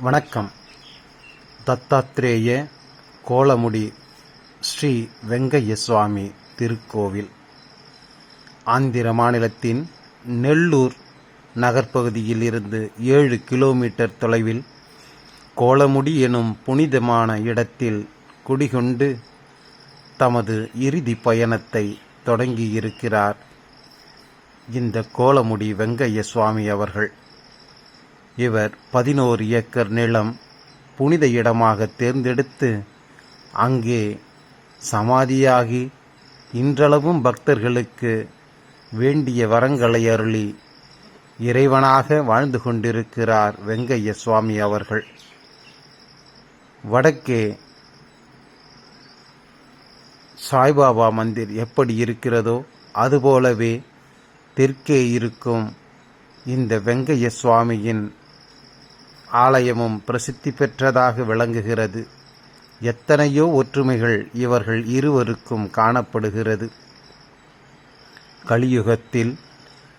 வணக்கம். தத்தாத்ரேய கோலமுடி ஸ்ரீ வெங்கைய சுவாமி திருக்கோவில். ஆந்திர மாநிலத்தின் நெல்லூர் நகர்ப்பகுதியில் இருந்து ஏழு கிலோமீட்டர் தொலைவில் கோலமுடி எனும் புனிதமான இடத்தில் குடிகொண்டு தமது இறுதி பயணத்தை தொடங்கியிருக்கிறார். இந்த கோலமுடி வெங்கைய சுவாமி அவர்கள். இவர் பதினோரு ஏக்கர் நிலம் புனித இடமாக தேர்ந்தெடுத்து அங்கே சமாதியாகி இன்றளவும் பக்தர்களுக்கு வேண்டிய வரங்களை அருளி இறைவனாக வாழ்ந்து கொண்டிருக்கிறார் வெங்கைய சுவாமி அவர்கள். வடக்கே சாய்பாபா மந்திர் எப்படி இருக்கிறதோ அதுபோலவே தெற்கே இருக்கும் இந்த வெங்கைய சுவாமியின் ஆலயமும் பிரசித்தி பெற்றதாக விளங்குகிறது. எத்தனையோ ஒற்றுமைகள் இவர்கள் இருவருக்கும் காணப்படுகிறது. கலியுகத்தில்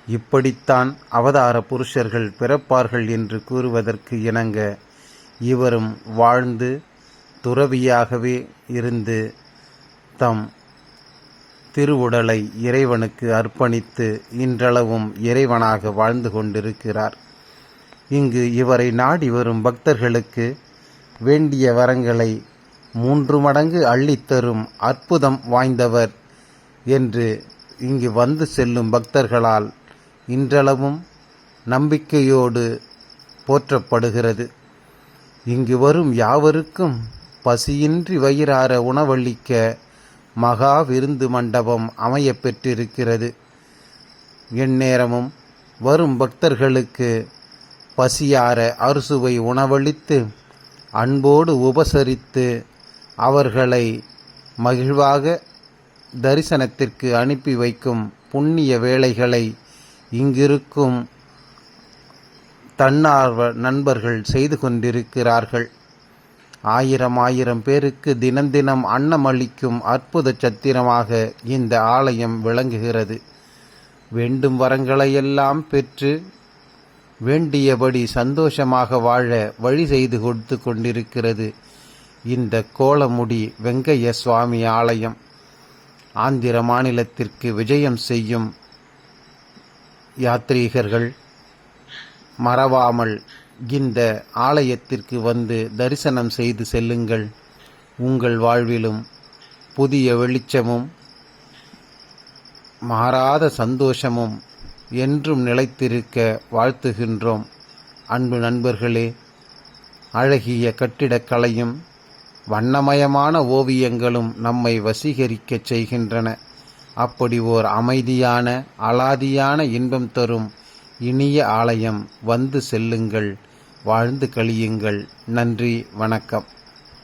இப்படித்தான் அவதார புருஷர்கள் பிறப்பார்கள் என்று கூறுவதற்கு இணங்க இவரும் வாழ்ந்து துறவியாகவே இருந்து தம் திருவுடலை இறைவனுக்கு அர்ப்பணித்து இன்றளவும் இறைவனாக வாழ்ந்து கொண்டிருக்கிறார். இங்கு இவரை நாடி வரும் பக்தர்களுக்கு வேண்டிய வரங்களை மூன்று மடங்கு அள்ளித்தரும் அற்புதம் வாய்ந்தவர் என்று இங்கு வந்து செல்லும் பக்தர்களால் இன்றளவும் நம்பிக்கையோடு போற்றப்படுகிறது. இங்கு வரும் யாவருக்கும் பசியின்றி வயிறார உணவளிக்க மகா விருந்து மண்டபம் அமைய பெற்றிருக்கிறது. எந்நேரமும் வரும் பக்தர்களுக்கு பசியார அறுசுவை உணவளித்து அன்போடு உபசரித்து அவர்களை மகிழ்வாக தரிசனத்திற்கு அனுப்பி வைக்கும் புண்ணிய வேலைகளை இங்கிருக்கும் தன்னார்வ நண்பர்கள் செய்து கொண்டிருக்கிறார்கள். ஆயிரம் ஆயிரம் பேருக்கு தினந்தினம் அன்னமளிக்கும் அற்புத சத்திரமாக இந்த ஆலயம் விளங்குகிறது. வேண்டும் வரங்களையெல்லாம் பெற்று வேண்டியபடி சந்தோஷமாக வாழ வழி செய்து கொடுத்து கொண்டிருக்கிறது இந்த கோலமுடி வெங்கைய சுவாமி ஆலயம். ஆந்திர மாநிலத்திற்கு விஜயம் செய்யும் யாத்ரீகர்கள் மறவாமல் இந்த ஆலயத்திற்கு வந்து தரிசனம் செய்து செல்லுங்கள். உங்கள் வாழ்விலும் புதிய வெளிச்சமும் மாறாத சந்தோஷமும் என்றும் நிலைத்திருக்க வாழ்த்துகின்றோம். அன்பு நண்பர்களே அழகிய கட்டிடக்கலையும் வண்ணமயமான ஓவியங்களும் நம்மை வசீகரிக்கச் செய்கின்றன. அப்படி ஓர் அமைதியான அலாதியான இன்பம் தரும் இனிய ஆலயம் வந்து செல்லுங்கள். வாழ்ந்து கழியுங்கள். நன்றி வணக்கம்.